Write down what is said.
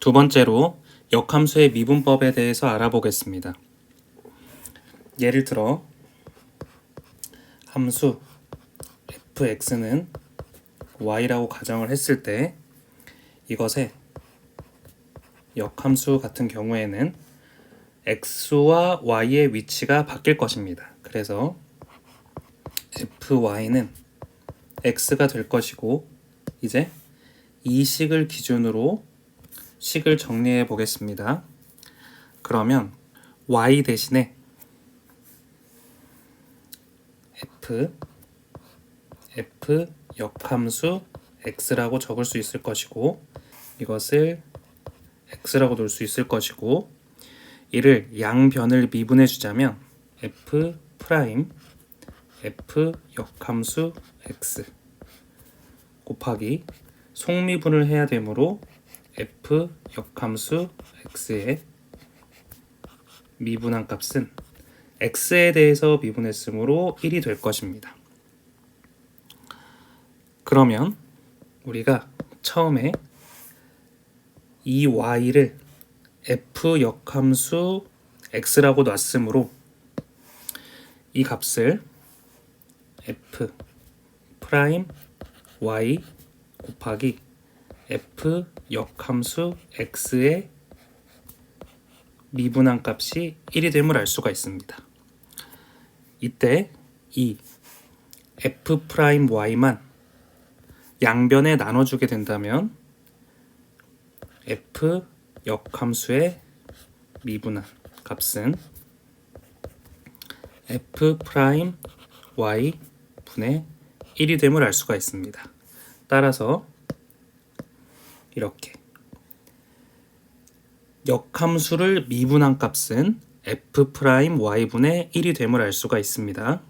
두 번째로 역함수의 미분법에 대해서 알아보겠습니다. 예를 들어 함수 fx는 y라고 가정을 했을 때 이것의 역함수 같은 경우에는 x와 y의 위치가 바뀔 것입니다. 그래서 fy는 x가 될 것이고 이제 이 식을 기준으로 식을 정리해 보겠습니다. 그러면 y 대신에 f f 역함수 x라고 적을 수 있을 것이고 이것을 x라고 놓을 수 있을 것이고 이를 양변을 미분해 주자면 f 프라임 f 역함수 x 곱하기 속미분을 해야 되므로 f 역함수 x의 미분한 값은 x에 대해서 미분했으므로 1이 될 것입니다. 그러면 우리가 처음에 이 y를 f 역함수 x라고 놨으므로 이 값을 f 프라임 y 곱하기 f 역함수 x의 미분한 값이 1이 됨을 알 수가 있습니다. 이때 이 f 프라임 y만 양변에 나눠주게 된다면 f 역함수의 미분한 값은 f 프라임 y 분의 1이 됨을 알 수가 있습니다. 따라서 이렇게 역함수를 미분한 값은 f 프라임 y 분의 1이 됨을 알 수가 있습니다.